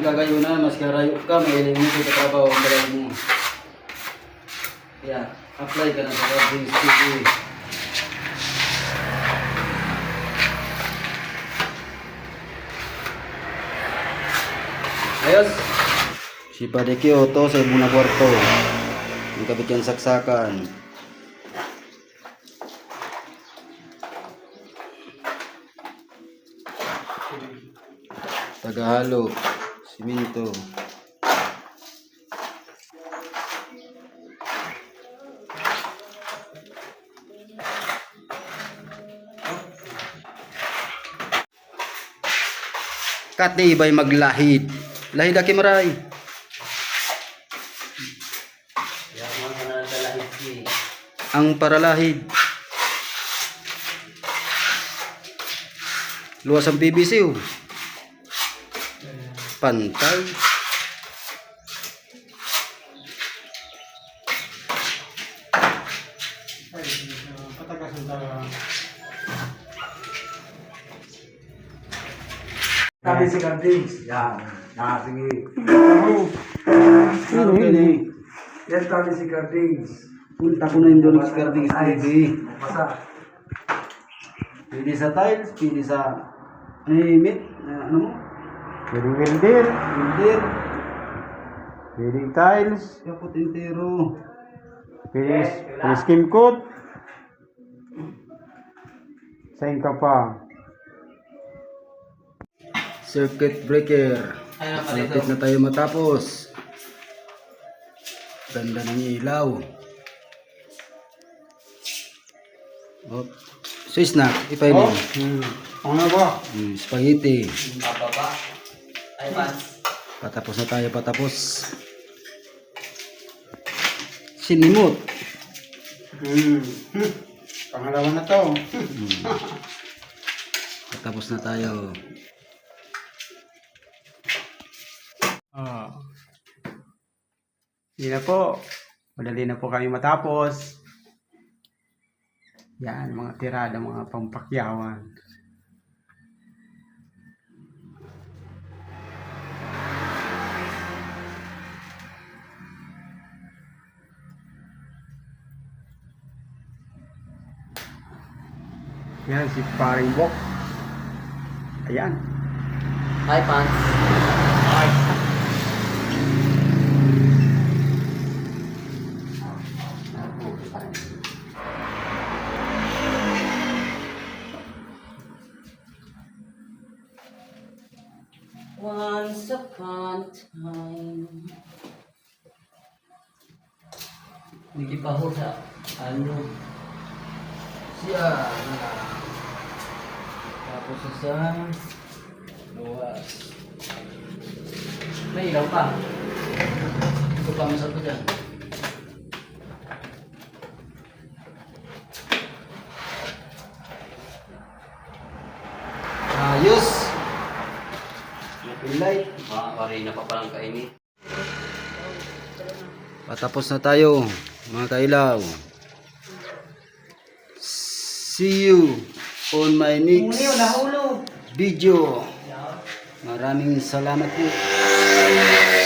ng kagayunan, mas karayo ka, mahiling mo sa trabaho ang balay mo. Kaya, apply ka na sa Cardings TV. Ayos! Si Padre Kyoto sa Ibuna Puerto. Ang kabit yan saksakan. Tagahalo. Siminto. Katibay maglahid. Lahid aki maray. Ang paralahid. Luwas ang PVC oh. Pantay. Sa... Sabi si Cardings. Yan. Ah, sige. Ano eh? Yan sabi si Cardings. Punta ko na yung Donix Cardings TV. Basa. Pwede sa tiles, pwede sa... Ano yung meat? Ah, Ano mo? Pwedeng welder, Builder. pwedeng tiles, Kapot entero. pwedeng pwedeng skim coat. Saan ka pa? Circuit breaker. Malapit na tayo matapos. Ganda ng ilaw. Oh. Swiss na, ipay mo. Hmm. Ano ba? Hmm, spaghetti. Pababa. Ay. Patapos na tayo, patapos. Sinimot. Hmm. Hmm. Pangalawa na to. Hmm. Patapos na tayo. Ah. Hindi na po. Madali na po kami matapos. Yan, mga tirada, mga pampakyawan. Yan, si Paring Bok. Ayan. Hi, pants. Once upon a time. Hindi pa ho sa ano. Siya. Tapos sa luwas. May ilaw pa. Ito pa masal ko dyan. Ayos! Light. Makakari na pa palang kainit. Patapos na tayo, mga kailaw. See you on my next video. Maraming salamat po.